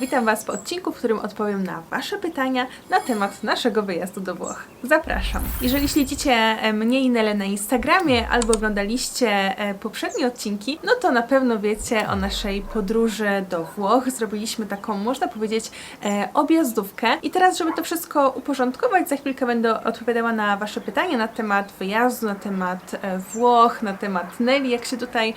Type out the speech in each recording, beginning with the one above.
Witam Was po odcinku, w którym odpowiem na Wasze pytania na temat naszego wyjazdu do Włoch. Zapraszam. Jeżeli śledzicie e, mnie i Nelę na Instagramie albo oglądaliście e, poprzednie odcinki, no to na pewno wiecie o naszej podróży do Włoch. Zrobiliśmy taką, można powiedzieć, e, objazdówkę. I teraz, żeby to wszystko uporządkować, za chwilkę będę odpowiadała na Wasze pytania na temat wyjazdu, na temat Włoch, na temat Nelly, jak się tutaj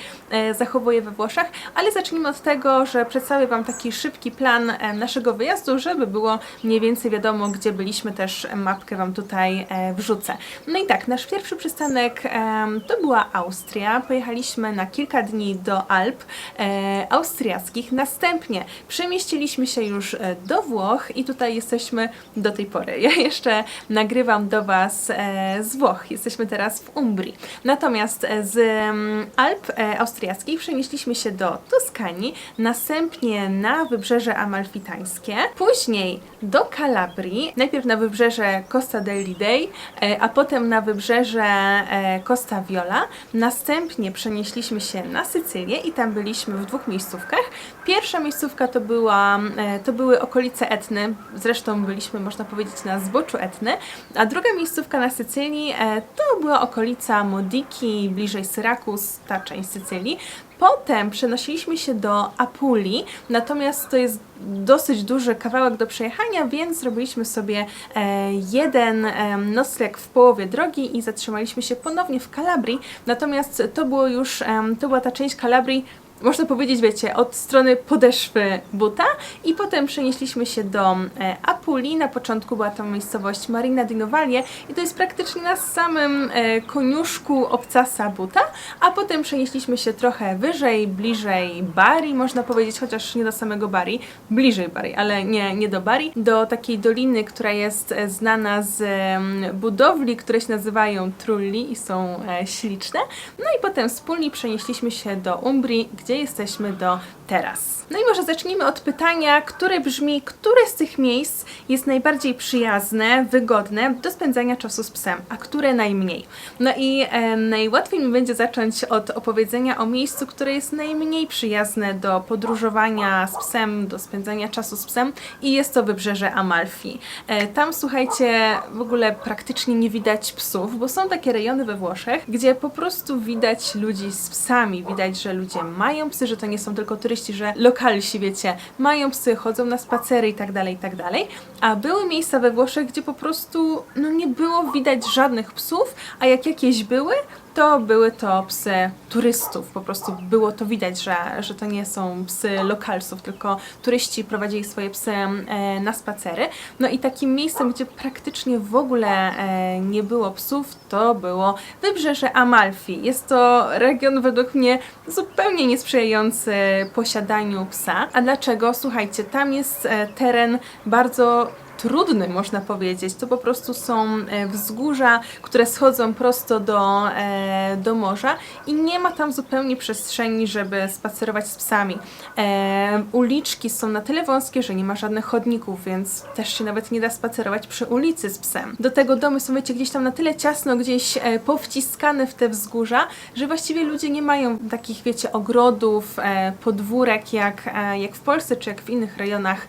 zachowuje we Włoszech, ale zacznijmy od tego, że przedstawię Wam taki szybki plan e, naszego wyjazdu, żeby było mniej więcej wiadomo, gdzie byliśmy, też mapkę Wam tutaj e, wrzucę. No i tak, nasz pierwszy przystanek em, to była Austria. Pojechaliśmy na kilka dni do Alp e, austriackich. Następnie przemieściliśmy się już e, do Włoch i tutaj jesteśmy do tej pory. Ja jeszcze nagrywam do Was e, z Włoch. Jesteśmy teraz w Umbrii. Natomiast e, z mm, Alp e, austriackich przenieśliśmy się do Toskanii, następnie na wybrzeże amalfitańskie, później do Kalabrii, najpierw na wybrzeże Costa del Lidei, e, a potem na wybrzeże e, Costa Viola. Następnie przenieśliśmy się na Sycylię i tam byliśmy w dwóch miejscówkach. Pierwsza miejscówka to, była, e, to były okolice Etny, zresztą byliśmy, można powiedzieć, na zboczu Etny, a druga miejscówka na Sycylii to była okolica Modiki, bliżej Syrakus, ta część Sycylii. Potem przenosiliśmy się do Apulii, natomiast to jest dosyć duży kawałek do przejechania, więc zrobiliśmy sobie e, jeden e, nocleg w połowie drogi i zatrzymaliśmy się ponownie w Kalabrii. Natomiast to było już, to była ta część Kalabrii, można powiedzieć, wiecie, od strony podeszwy buta i potem przenieśliśmy się do e, Apulii. Na początku była to miejscowość Marina di Novalie i to jest praktycznie na samym e, koniuszku obcasa buta, a potem przenieśliśmy się trochę wyżej, bliżej Bari, można powiedzieć, chociaż nie do samego Bari, bliżej Bari, ale nie, nie do Bari, do takiej doliny, która jest e, znana z budowli, które się nazywają Trulli i są śliczne. No i potem wspólnie przenieśliśmy się do Umbrii, gdzie jesteśmy do teraz. No i może zacznijmy od pytania, które brzmi, które z tych miejsc jest najbardziej przyjazne, wygodne do spędzania czasu z psem, a które najmniej. No i e, najłatwiej mi będzie zacząć od opowiedzenia o miejscu, które jest najmniej przyjazne do podróżowania z psem, do spędzania czasu z psem i jest to wybrzeże Amalfi. E, tam słuchajcie, w ogóle praktycznie nie widać psów, bo są takie rejony we Włoszech, gdzie po prostu widać ludzi z psami, widać, że ludzie mają psy, że to nie są tylko turyści, że lokalsi, wiecie, mają psy, chodzą na spacery i tak dalej, i tak dalej. A były miejsca we Włoszech, gdzie po prostu no, nie było widać żadnych psów, a jak jakieś były, to były to psy turystów. Po prostu było to widać, że, że to nie są psy lokalsów, tylko turyści prowadzili swoje psy na spacery. No i takim miejscem, gdzie praktycznie w ogóle e, nie było psów, to było wybrzeże Amalfi. Jest to region według mnie zupełnie niesprzyjający posiadaniu psa. A dlaczego? Słuchajcie, tam jest e, teren bardzo trudny, można powiedzieć. To po prostu są e, wzgórza, które schodzą prosto do, e, do morza i nie ma tam zupełnie przestrzeni, żeby spacerować z psami. E, uliczki są na tyle wąskie, że nie ma żadnych chodników, więc też się nawet nie da spacerować przy ulicy z psem. Do tego domy są, wiecie, gdzieś tam na tyle ciasno, gdzieś powciskane w te wzgórza, że właściwie ludzie nie mają takich, wiecie, ogrodów, podwórek jak, jak w Polsce czy jak w innych rejonach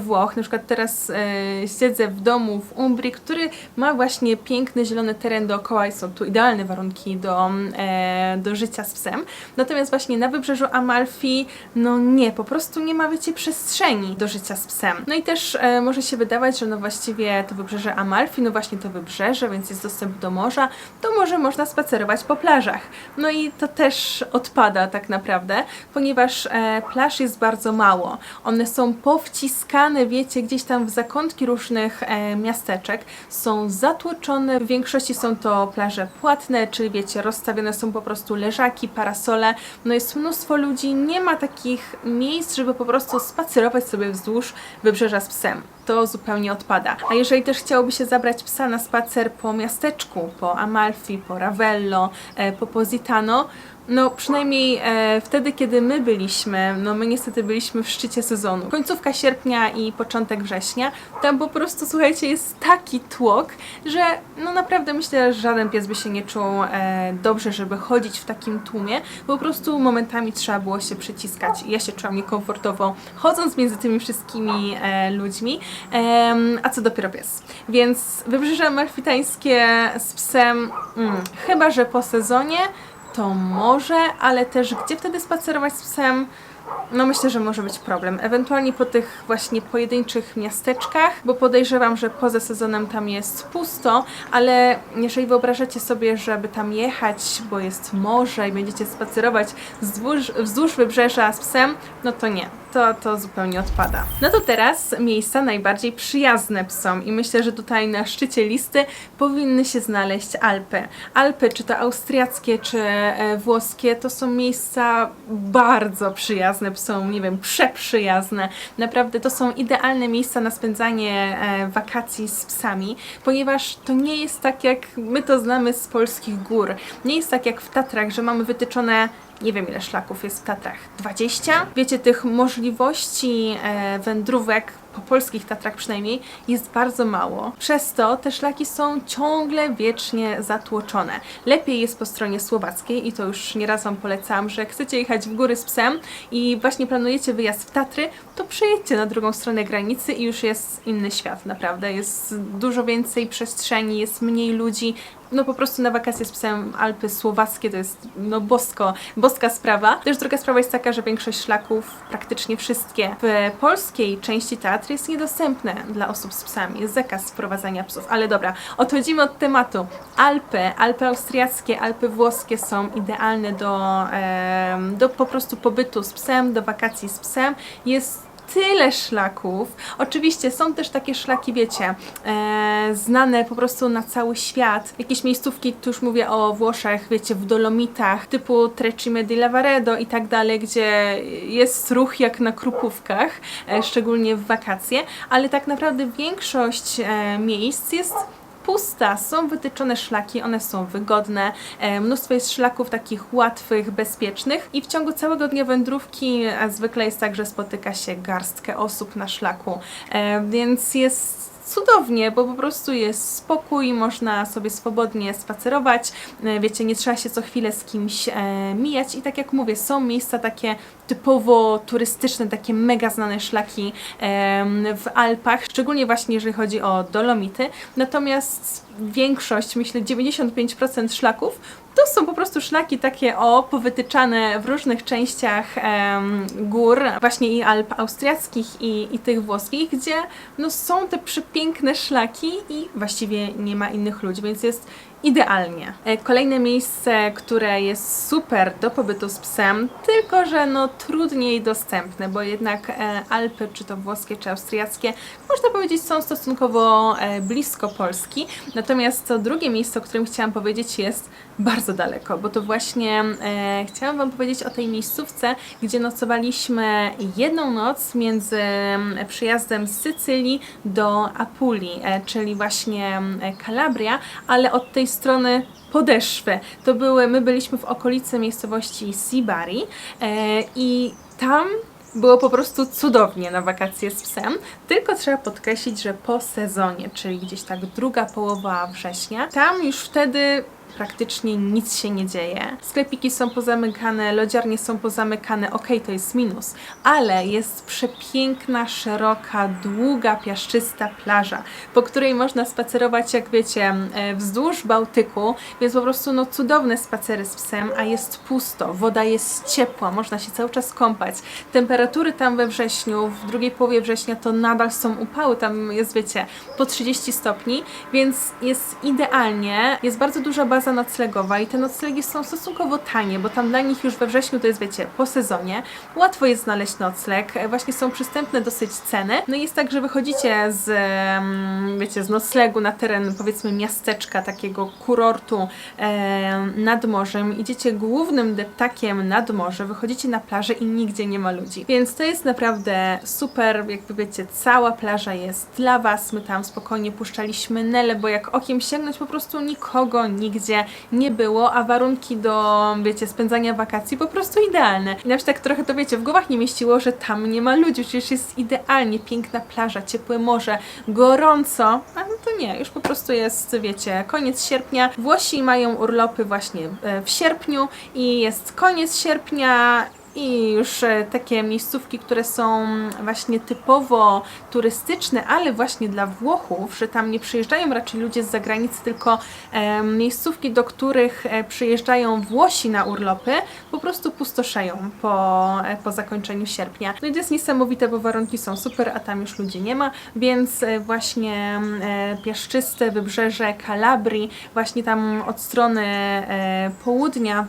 Włoch. Na przykład teraz e, siedzę w domu w Umbrii, który ma właśnie piękny zielony teren dookoła i są tu idealne warunki do, e, do życia z psem. Natomiast właśnie na wybrzeżu Amalfi, no nie, po prostu nie ma, wiecie, przestrzeni do życia z psem. No i też e, może się wydawać, że no właściwie to wybrzeże Amalfi, no właśnie to wybrzeże, więc jest dostęp do morza, to może można spacerować po plażach. No i to też odpada tak naprawdę, ponieważ e, plaż jest bardzo mało. One są powciskane, wiecie, gdzieś tam w zakątki różnych e, miasteczek, są zatłoczone, w większości są to plaże płatne, czyli wiecie, rozstawione są po prostu leżaki, parasole, no jest mnóstwo ludzi, nie ma takich miejsc, żeby po prostu spacerować sobie wzdłuż wybrzeża z psem. To zupełnie odpada. A jeżeli też chciałoby się zabrać psa na spacer po miasteczku, po Amalfi, po Ravello, e, po Positano, no przynajmniej e, wtedy, kiedy my byliśmy, no my niestety byliśmy w szczycie sezonu, końcówka sierpnia i początek września, tam po prostu, słuchajcie, jest taki tłok, że no naprawdę myślę, że żaden pies by się nie czuł e, dobrze, żeby chodzić w takim tłumie, po prostu momentami trzeba było się przyciskać. I ja się czułam niekomfortowo chodząc między tymi wszystkimi e, ludźmi, Em, a co dopiero pies. Więc wybrzeże malfitańskie z psem, mm, chyba że po sezonie, to może, ale też gdzie wtedy spacerować z psem? No myślę, że może być problem. Ewentualnie po tych właśnie pojedynczych miasteczkach, bo podejrzewam, że poza sezonem tam jest pusto, ale jeżeli wyobrażacie sobie, żeby tam jechać, bo jest morze i będziecie spacerować wzdłuż, wzdłuż wybrzeża z psem, no to nie. To, to zupełnie odpada. No to teraz miejsca najbardziej przyjazne psom i myślę, że tutaj na szczycie listy powinny się znaleźć Alpy. Alpy, czy to austriackie, czy e, włoskie, to są miejsca bardzo przyjazne psom, nie wiem, przeprzyjazne. Naprawdę to są idealne miejsca na spędzanie e, wakacji z psami, ponieważ to nie jest tak jak my to znamy z polskich gór. Nie jest tak jak w Tatrach, że mamy wytyczone nie wiem ile szlaków jest w Tatrach, 20? Wiecie, tych możliwości e, wędrówek po polskich Tatrach przynajmniej jest bardzo mało. Przez to te szlaki są ciągle wiecznie zatłoczone. Lepiej jest po stronie słowackiej i to już nieraz Wam polecam, że chcecie jechać w góry z psem i właśnie planujecie wyjazd w Tatry, to przejedźcie na drugą stronę granicy i już jest inny świat, naprawdę. Jest dużo więcej przestrzeni, jest mniej ludzi, no po prostu na wakacje z psem Alpy słowackie to jest no bosko, boska sprawa. Też druga sprawa jest taka, że większość szlaków, praktycznie wszystkie w polskiej części teatru jest niedostępne dla osób z psami. Jest zakaz sprowadzania psów. Ale dobra, odchodzimy od tematu. Alpy, Alpy austriackie, Alpy włoskie są idealne do, do po prostu pobytu z psem, do wakacji z psem. Jest tyle szlaków. Oczywiście są też takie szlaki, wiecie, e, znane po prostu na cały świat. Jakieś miejscówki, tu już mówię o Włoszech, wiecie, w Dolomitach, typu Trecime di Lavaredo i tak dalej, gdzie jest ruch jak na krupówkach, e, szczególnie w wakacje, ale tak naprawdę większość e, miejsc jest pusta, są wytyczone szlaki, one są wygodne, e, mnóstwo jest szlaków takich łatwych, bezpiecznych. I w ciągu całego dnia wędrówki zwykle jest tak, że spotyka się garstkę osób na szlaku, e, więc jest cudownie, bo po prostu jest spokój, można sobie swobodnie spacerować, e, wiecie, nie trzeba się co chwilę z kimś e, mijać. I tak jak mówię, są miejsca takie typowo turystyczne, takie mega znane szlaki em, w Alpach, szczególnie właśnie jeżeli chodzi o Dolomity, natomiast większość, myślę 95% szlaków to są po prostu szlaki takie o, powytyczane w różnych częściach em, gór, właśnie i Alp austriackich i, i tych włoskich, gdzie no, są te przepiękne szlaki i właściwie nie ma innych ludzi, więc jest idealnie. E, Kolejne miejsce, które jest super do pobytu z psem, tylko że no trudniej dostępne, bo jednak e, Alpy, czy to włoskie, czy austriackie, można powiedzieć są stosunkowo e, blisko Polski. Natomiast to drugie miejsce, o którym chciałam powiedzieć jest bardzo daleko, bo to właśnie e, chciałam Wam powiedzieć o tej miejscówce, gdzie nocowaliśmy jedną noc między mm, przyjazdem z Sycylii do Apulii, e, czyli właśnie e, Kalabria, ale od tej strony podeszwy. To były, my byliśmy w okolicy miejscowości Sibari e, i tam było po prostu cudownie na wakacje z psem, tylko trzeba podkreślić, że po sezonie, czyli gdzieś tak druga połowa września, tam już wtedy praktycznie nic się nie dzieje. Sklepiki są pozamykane, lodziarnie są pozamykane, okej, to jest minus, ale jest przepiękna, szeroka, długa, piaszczysta plaża, po której można spacerować, jak wiecie, wzdłuż Bałtyku, więc po prostu no cudowne spacery z psem, a jest pusto, woda jest ciepła, można się cały czas kąpać. Temperatury tam we wrześniu, w drugiej połowie września to nadal są upały, tam jest, wiecie, po 30 stopni, więc jest idealnie, jest bardzo duża baza noclegowa i te noclegi są stosunkowo tanie, bo tam dla nich już we wrześniu to jest, wiecie, po sezonie. Łatwo jest znaleźć nocleg, e, właśnie są przystępne dosyć ceny. No i jest tak, że wychodzicie z, wiecie, z noclegu na teren, powiedzmy, miasteczka, takiego kurortu e, nad morzem, idziecie głównym deptakiem nad morze, wychodzicie na plażę i nigdzie nie ma ludzi. Więc to jest naprawdę super, jakby wiecie, cała plaża jest dla Was. My tam spokojnie puszczaliśmy Nele, bo jak okiem sięgnąć, po prostu nikogo nigdzie nie było, a warunki do, wiecie, spędzania wakacji po prostu idealne. I na przykład tak trochę to, wiecie, w głowach nie mieściło, że tam nie ma ludzi, przecież jest idealnie, piękna plaża, ciepłe morze, gorąco, a no to nie, już po prostu jest, wiecie, koniec sierpnia. Włosi mają urlopy właśnie e, w sierpniu i jest koniec sierpnia i już e, takie miejscówki, które są właśnie typowo turystyczne, ale właśnie dla Włochów, że tam nie przyjeżdżają raczej ludzie z zagranicy, tylko e, miejscówki, do których e, przyjeżdżają Włosi na urlopy, po prostu pustoszeją po, po zakończeniu sierpnia. No i to jest niesamowite, bo warunki są super, a tam już ludzi nie ma, więc właśnie Piaszczyste, Wybrzeże, Kalabrii, właśnie tam od strony południa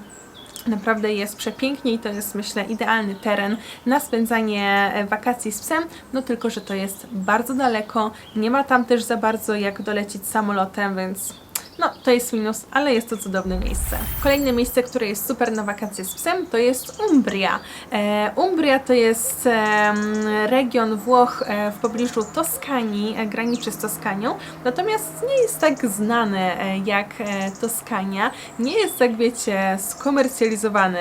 Naprawdę jest przepięknie i to jest myślę idealny teren na spędzanie e, wakacji z psem, no tylko, że to jest bardzo daleko, nie ma tam też za bardzo jak dolecieć samolotem, więc no, to jest minus, ale jest to cudowne miejsce. Kolejne miejsce, które jest super na wakacje z psem, to jest Umbria. E, Umbria to jest region Włoch e, w pobliżu Toskanii, e, graniczy z Toskanią, natomiast nie jest tak znany jak Toskania, nie jest tak, wiecie, skomercjalizowany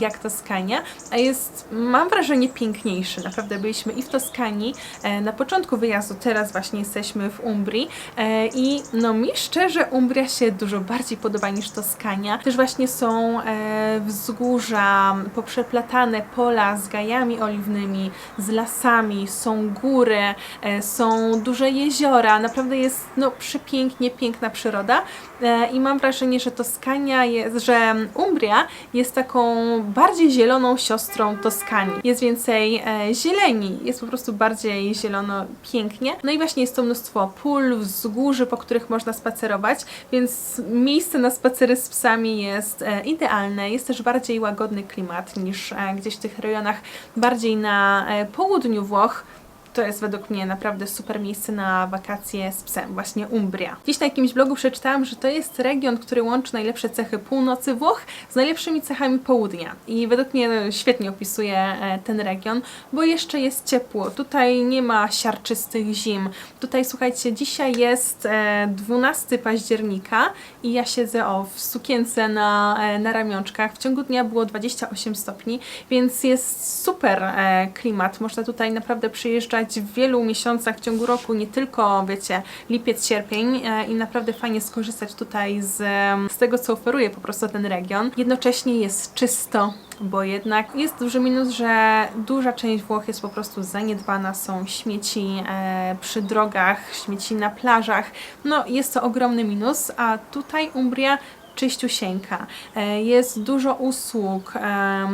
jak Toskania, a jest, mam wrażenie, piękniejszy. Naprawdę byliśmy i w Toskanii na początku wyjazdu, teraz właśnie jesteśmy w Umbrii i no mi szczerze Umbria się dużo bardziej podoba niż Toskania. Też właśnie są e, wzgórza, poprzeplatane pola z gajami oliwnymi, z lasami, są góry, e, są duże jeziora, naprawdę jest no przepięknie, piękna przyroda e, i mam wrażenie, że Toskania jest, że Umbria jest taką bardziej zieloną siostrą Toskanii. Jest więcej e, zieleni, jest po prostu bardziej zielono, pięknie. No i właśnie jest to mnóstwo pól, wzgórzy, po których można spacerować, więc miejsce na spacery z psami jest e, idealne. Jest też bardziej łagodny klimat niż e, gdzieś w tych rejonach bardziej na e, południu Włoch. To jest według mnie naprawdę super miejsce na wakacje z psem, właśnie Umbria. Gdzieś na jakimś blogu przeczytałam, że to jest region, który łączy najlepsze cechy północy Włoch z najlepszymi cechami południa. I według mnie świetnie opisuje e, ten region, bo jeszcze jest ciepło. Tutaj nie ma siarczystych zim. Tutaj słuchajcie, dzisiaj jest e, 12 października i ja siedzę o w sukience na, e, na ramionczkach. W ciągu dnia było 28 stopni, więc jest super e, klimat. Można tutaj naprawdę przyjeżdżać w wielu miesiącach w ciągu roku, nie tylko, wiecie, lipiec, sierpień e, i naprawdę fajnie skorzystać tutaj z, z tego, co oferuje po prostu ten region. Jednocześnie jest czysto, bo jednak jest duży minus, że duża część Włoch jest po prostu zaniedbana, są śmieci e, przy drogach, śmieci na plażach. No, jest to ogromny minus, a tutaj Umbria czyściusieńka. E, Jest dużo usług,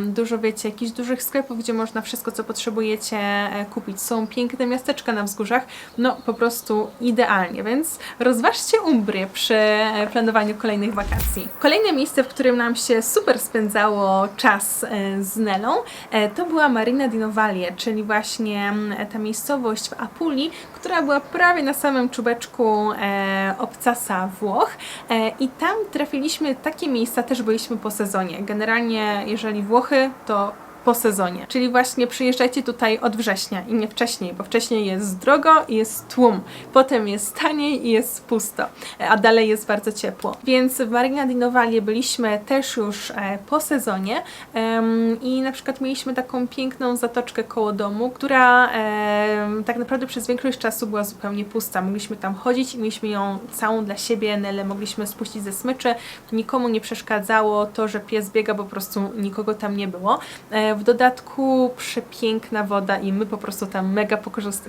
dużo wiecie, jakichś dużych sklepów, gdzie można wszystko, co potrzebujecie e, kupić. Są piękne miasteczka na wzgórzach, no po prostu idealnie, więc rozważcie Umbrię przy e, planowaniu kolejnych wakacji. Kolejne miejsce, w którym nam się super spędzało czas z Nelą, to była Marina di Novalie, czyli właśnie ta miejscowość w Apulii, która była prawie na samym czubeczku obcasa Włoch i tam trafiliśmy takie miejsca, też byliśmy po sezonie. Generalnie jeżeli Włochy, to po sezonie. Czyli właśnie przyjeżdżajcie tutaj od września i nie wcześniej, bo wcześniej jest drogo i jest tłum. Potem jest taniej i jest pusto, e, a dalej jest bardzo ciepło. Więc w Marina di byliśmy też już e, po sezonie i na przykład mieliśmy taką piękną zatoczkę koło domu, która tak naprawdę przez większość czasu była zupełnie pusta. Mogliśmy tam chodzić i mieliśmy ją całą dla siebie. Nele mogliśmy spuścić ze smyczy. Nikomu nie przeszkadzało to, że pies biega, bo po prostu nikogo tam nie było. W dodatku przepiękna woda i my po prostu tam mega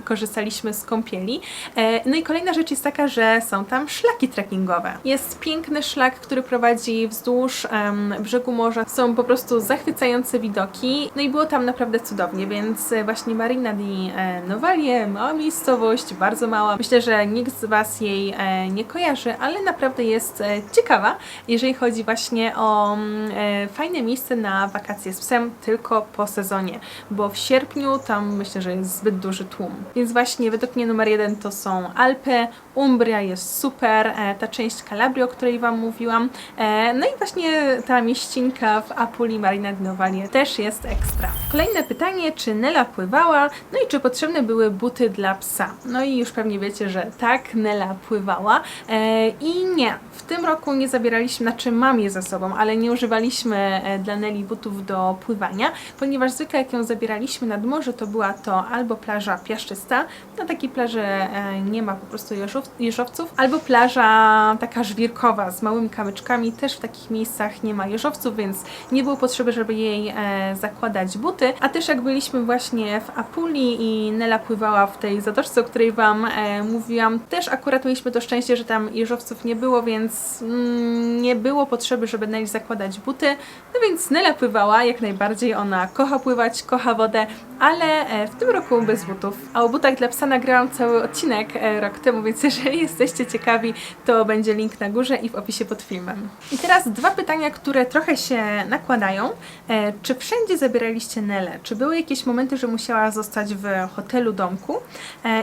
korzystaliśmy z kąpieli. E, No i kolejna rzecz jest taka, że są tam szlaki trekkingowe. Jest piękny szlak, który prowadzi wzdłuż brzegu morza. Są po prostu zachwycające widoki. No i było tam naprawdę cudownie, więc e, właśnie Marina di e, Novalie, mała miejscowość, bardzo mała. Myślę, że nikt z Was jej nie kojarzy, ale naprawdę jest ciekawa, jeżeli chodzi właśnie o mm, fajne miejsce na wakacje z psem, tylko tylko po sezonie, bo w sierpniu tam myślę, że jest zbyt duży tłum. Więc właśnie według mnie numer jeden to są Alpy, Umbria jest super, e, ta część Calabrii, o której Wam mówiłam, e, no i właśnie ta mieścinka w Apuli Marina di też jest ekstra. Kolejne pytanie, czy Nela pływała, no i czy potrzebne były buty dla psa? No i już pewnie wiecie, że tak, Nela pływała e, i nie, w tym roku nie zabieraliśmy, znaczy mam je ze sobą, ale nie używaliśmy dla Neli butów do pływania, ponieważ zwykle jak ją zabieraliśmy nad morze, to była to albo plaża piaszczysta, na takiej plaży e, nie ma po prostu jeżowców, albo plaża taka żwirkowa z małymi kamyczkami, też w takich miejscach nie ma jeżowców, więc nie było potrzeby, żeby jej e, zakładać buty, a też jak byliśmy właśnie w Apulii i Nela pływała w tej zatoczce, o której Wam e, mówiłam, też akurat mieliśmy to szczęście, że tam jeżowców nie było, więc mm, nie było potrzeby, żeby Neli zakładać buty, no więc Nela pływała jak najbardziej, ona kocha pływać, kocha wodę, ale e, w tym roku bez butów. A o butach dla psa nagrałam cały odcinek e, rok temu, więc jeżeli jesteście ciekawi, to będzie link na górze i w opisie pod filmem. I teraz dwa pytania, które trochę się nakładają. E, Czy wszędzie zabieraliście Nelę? Czy były jakieś momenty, że musiała zostać w hotelu, domku?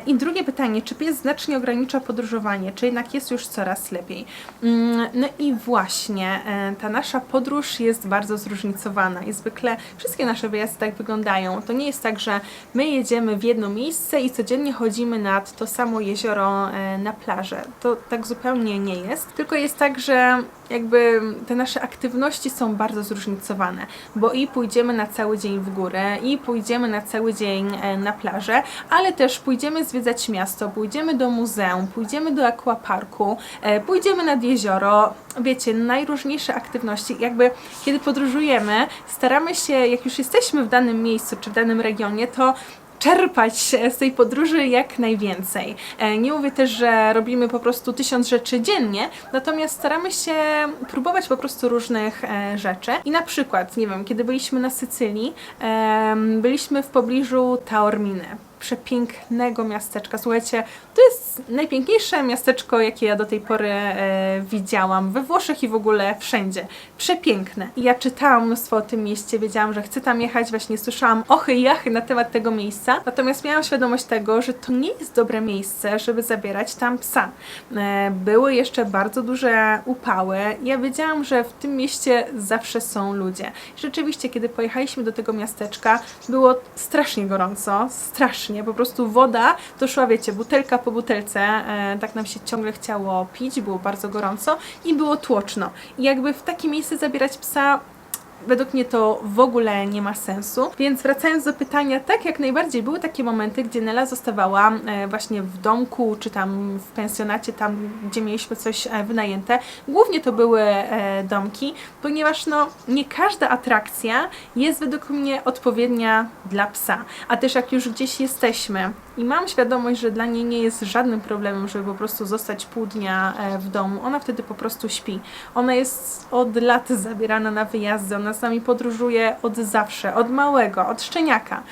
I drugie pytanie, czy pies znacznie ogranicza podróżowanie, czy jednak jest już coraz lepiej? Mm, No i właśnie, ta nasza podróż jest bardzo zróżnicowana i zwykle wszystkie nasze wyjazdy tak wyglądają. To nie jest tak, że my jedziemy w jedno miejsce i codziennie chodzimy nad to samo jezioro e, na plażę. To tak zupełnie nie jest, tylko jest tak, że jakby te nasze aktywności są bardzo zróżnicowane, bo i pójdziemy na cały dzień w górę, i pójdziemy na cały dzień e, na plażę, ale też pójdziemy zwiedzać miasto, pójdziemy do muzeum, pójdziemy do aquaparku, e, pójdziemy nad jezioro, wiecie, najróżniejsze aktywności. Jakby kiedy podróżujemy, staramy się, jak już jesteśmy w danym miejscu czy w danym regionie, to czerpać z tej podróży jak najwięcej. E, Nie mówię też, że robimy po prostu tysiąc rzeczy dziennie, natomiast staramy się próbować po prostu różnych e, rzeczy. I na przykład, nie wiem, kiedy byliśmy na Sycylii, byliśmy w pobliżu Taorminy przepięknego miasteczka. Słuchajcie, to jest najpiękniejsze miasteczko, jakie ja do tej pory e, widziałam we Włoszech i w ogóle wszędzie. Przepiękne. Ja czytałam mnóstwo o tym mieście, wiedziałam, że chcę tam jechać, właśnie słyszałam ochy i jachy na temat tego miejsca, natomiast miałam świadomość tego, że to nie jest dobre miejsce, żeby zabierać tam psa. E, były jeszcze bardzo duże upały. Ja wiedziałam, że w tym mieście zawsze są ludzie. Rzeczywiście, kiedy pojechaliśmy do tego miasteczka, było strasznie gorąco, strasznie, po prostu woda to szła, wiecie, butelka po butelce, e, tak nam się ciągle chciało pić, było bardzo gorąco i było tłoczno. I jakby w takie miejsce zabierać psa Według mnie to w ogóle nie ma sensu. Więc wracając do pytania, tak jak najbardziej były takie momenty, gdzie Nela zostawała e, właśnie w domku, czy tam w pensjonacie, tam gdzie mieliśmy coś e, wynajęte. Głównie to były e, domki, ponieważ no nie każda atrakcja jest według mnie odpowiednia dla psa. A też jak już gdzieś jesteśmy i mam świadomość, że dla niej nie jest żadnym problemem, żeby po prostu zostać pół dnia w domu, ona wtedy po prostu śpi. Ona jest od lat zabierana na wyjazdy, ona z nami podróżuje od zawsze, od małego, od szczeniaka.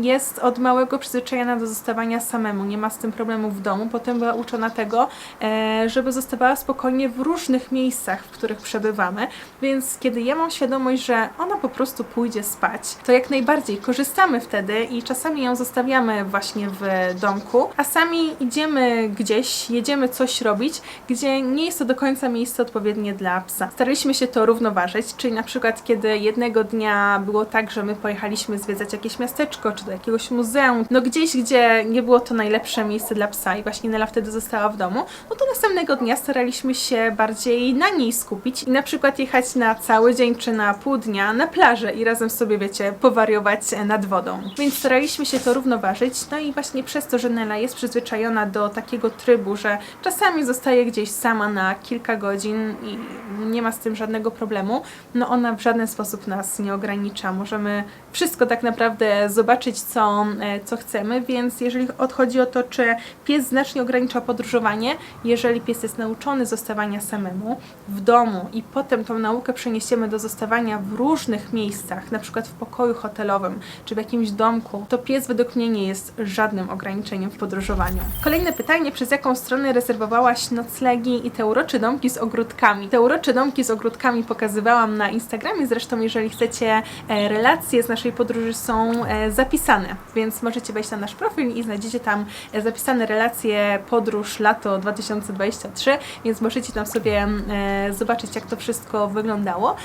Jest od małego przyzwyczajona do zostawania samemu, nie ma z tym problemu w domu. Potem była uczona tego, e, żeby zostawała spokojnie w różnych miejscach, w których przebywamy. Więc kiedy ja mam świadomość, że ona po prostu pójdzie spać, to jak najbardziej korzystamy wtedy i czasami ją zostawiamy właśnie w domku, a sami idziemy gdzieś, jedziemy coś robić, gdzie nie jest to do końca miejsce odpowiednie dla psa. Staraliśmy się to równoważyć, czyli na przykład kiedy jednego dnia było tak, że my pojechaliśmy zwiedzać jakieś miasteczko, czy do jakiegoś muzeum, no gdzieś, gdzie nie było to najlepsze miejsce dla psa i właśnie Nela wtedy została w domu, no to następnego dnia staraliśmy się bardziej na niej skupić i na przykład jechać na cały dzień czy na pół dnia na plażę i razem sobie, wiecie, powariować nad wodą. Więc staraliśmy się to równoważyć, no i właśnie przez to, że Nela jest przyzwyczajona do takiego trybu, że czasami zostaje gdzieś sama na kilka godzin i nie ma z tym żadnego problemu, no ona w żaden sposób nas nie ogranicza. Możemy wszystko tak naprawdę zobaczyć, co, e, co chcemy, więc jeżeli odchodzi o to, czy pies znacznie ogranicza podróżowanie, jeżeli pies jest nauczony zostawania samemu w domu i potem tą naukę przeniesiemy do zostawania w różnych miejscach, na przykład w pokoju hotelowym czy w jakimś domku, to pies według mnie nie jest żadnym ograniczeniem w podróżowaniu. Kolejne pytanie, przez jaką stronę rezerwowałaś noclegi i te urocze domki z ogródkami? Te urocze domki z ogródkami pokazywałam na Instagramie, zresztą jeżeli chcecie e, relacje z naszej podróży są e, zapisane, więc możecie wejść na nasz profil i znajdziecie tam e, zapisane relacje podróż lato 2023, więc możecie tam sobie e, zobaczyć jak to wszystko wyglądało.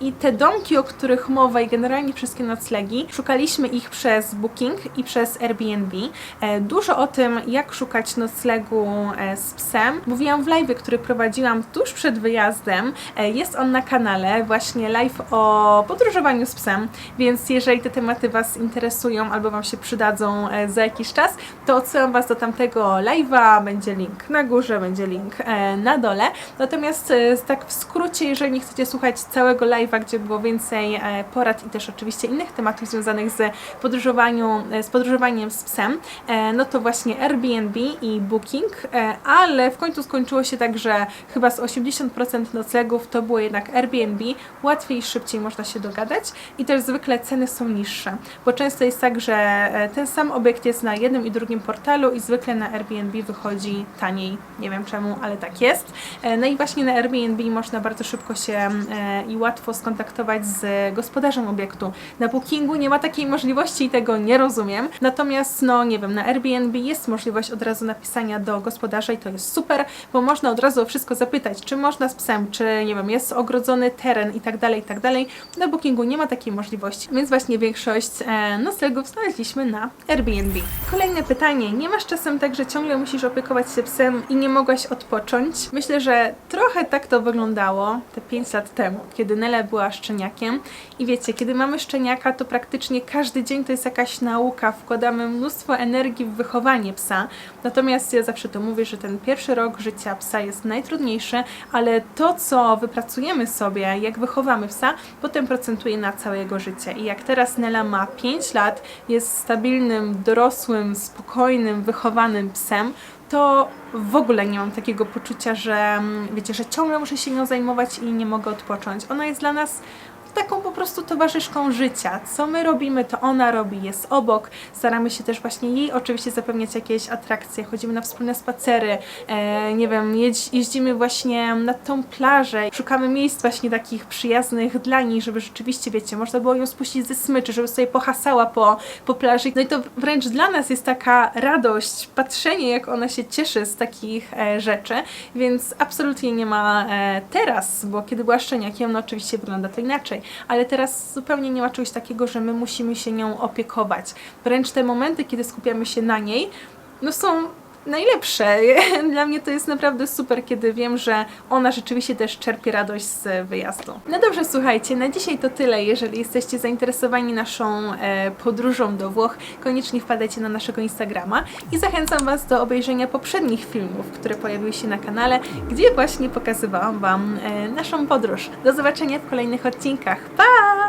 I te domki, o których mowa i generalnie wszystkie noclegi, szukaliśmy ich przez Booking i przez Airbnb. Dużo o tym, jak szukać noclegu z psem, mówiłam w live, który prowadziłam tuż przed wyjazdem. Jest on na kanale, właśnie live o podróżowaniu z psem, więc jeżeli te tematy Was interesują albo Wam się przydadzą e, za jakiś czas, to odsyłam Was do tamtego live'a, będzie link na górze, będzie link e, na dole. Natomiast e, tak w skrócie, jeżeli nie chcecie słuchać całego live'a, gdzie było więcej porad i też oczywiście innych tematów związanych z podróżowaniu, z podróżowaniem z psem, no to właśnie Airbnb i Booking, ale w końcu skończyło się tak, że chyba z 80% noclegów to było jednak Airbnb, łatwiej i szybciej można się dogadać. I też zwykle ceny są niższe, bo często jest tak, że e, ten sam obiekt jest na jednym i drugim portalu i zwykle na Airbnb wychodzi taniej. Nie wiem czemu, ale tak jest. E, No i właśnie na Airbnb można bardzo szybko się e, i łatwo skontaktować z gospodarzem obiektu. Na Bookingu nie ma takiej możliwości i tego nie rozumiem. Natomiast, no nie wiem, na Airbnb jest możliwość od razu napisania do gospodarza i to jest super, bo można od razu wszystko zapytać, czy można z psem, czy nie wiem, jest ogrodzony teren i tak dalej, i tak dalej. Na Bookingu nie ma takiej możliwości, więc właśnie większość e, noclegów znaleźliśmy na Airbnb. Kolejne pytanie. Nie masz czasem tak, że ciągle musisz opiekować się psem i nie mogłaś odpocząć? Myślę, że trochę tak to wyglądało te 5 lat temu, kiedy Nela była szczeniakiem. I wiecie, kiedy mamy szczeniaka, to praktycznie każdy dzień to jest jakaś nauka, wkładamy mnóstwo energii w wychowanie psa. Natomiast ja zawsze to mówię, że ten pierwszy rok życia psa jest najtrudniejszy, ale to, co wypracujemy sobie, jak wychowamy psa, potem procentuje na całe jego życie. I jak teraz Nela ma 5 lat, jest stabilnym, dorosłym, spokojnym, wychowanym psem, to w ogóle nie mam takiego poczucia, że mm, wiecie, że ciągle muszę się nią zajmować i nie mogę odpocząć. Ona jest dla nas taką po prostu towarzyszką życia. Co my robimy, to ona robi, jest obok. Staramy się też właśnie jej oczywiście zapewniać jakieś atrakcje. Chodzimy na wspólne spacery, e, nie wiem, jeździmy właśnie na tą plażę. Szukamy miejsc właśnie takich przyjaznych dla niej, żeby rzeczywiście, wiecie, można było ją spuścić ze smyczy, żeby sobie pohasała po, po plaży. No i to wręcz dla nas jest taka radość, patrzenie jak ona się cieszy z takich e, rzeczy, więc absolutnie nie ma e, teraz, bo kiedy była szczeniakiem, no oczywiście wygląda to inaczej, ale teraz zupełnie nie ma czegoś takiego, że my musimy się nią opiekować. Wręcz te momenty, kiedy skupiamy się na niej, no są najlepsze. Dla mnie to jest naprawdę super, kiedy wiem, że ona rzeczywiście też czerpie radość z wyjazdu. No dobrze, słuchajcie, na dzisiaj to tyle. Jeżeli jesteście zainteresowani naszą e, podróżą do Włoch, koniecznie wpadajcie na naszego Instagrama i zachęcam Was do obejrzenia poprzednich filmów, które pojawiły się na kanale, gdzie właśnie pokazywałam Wam e, naszą podróż. Do zobaczenia w kolejnych odcinkach. Pa!